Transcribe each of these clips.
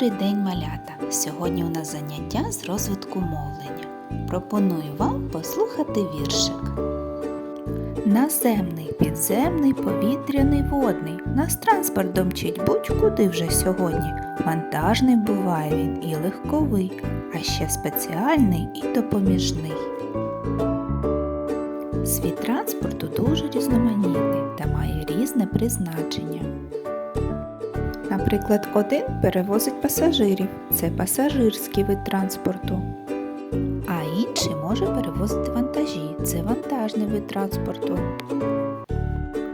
Добрий день, малята! Сьогодні у нас заняття з розвитку мовлення. Пропоную вам послухати віршик. Наземний, підземний, повітряний, водний. Нас транспорт домчить будь-куди вже сьогодні. Вантажний буває він і легковий, а ще спеціальний і допоміжний. Світ транспорту дуже різноманітний та має різне призначення. Наприклад, один перевозить пасажирів це пасажирський вид транспорту. А інший може перевозити вантажі це вантажний вид транспорту.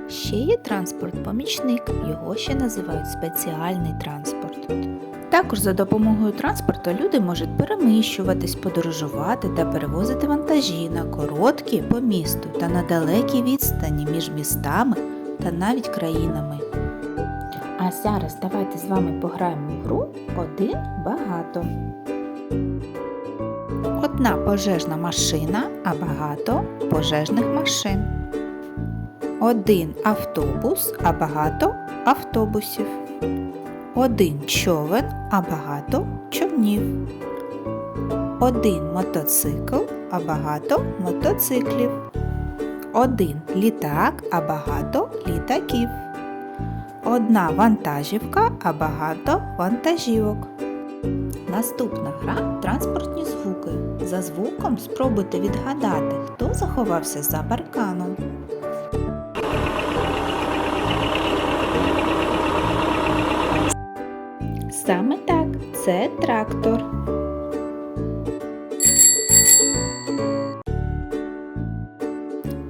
Ще є транспорт-помічник, його ще називають спеціальний транспорт. Також за допомогою транспорту люди можуть переміщуватись, подорожувати та перевозити вантажі на короткі по місту та на далекій відстані між містами та навіть країнами. А зараз давайте з вами пограємо в гру один багато. Одна пожежна машина, а багато пожежних машин. Один автобус, а багато автобусів. Один човен, а багато човнів. Один мотоцикл, а багато мотоциклів. Один літак, а багато літаків. Одна вантажівка, а багато вантажівок. Наступна гра транспортні звуки. За звуком спробуйте відгадати, хто заховався за парканом. Саме так, це трактор.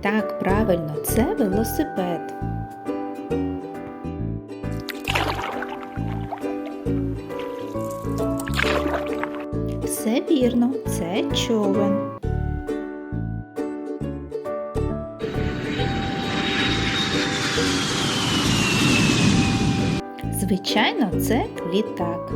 Так, правильно, це велосипед. Все вірно, це човен. Звичайно, це літак.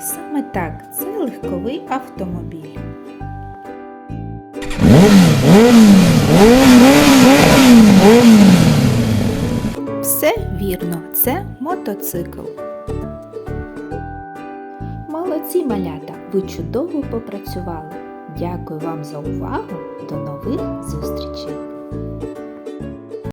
Саме так, це легковий автомобіль. Мотоцикл. Молодці малята, ви чудово попрацювали. Дякую вам за увагу. До нових зустрічей!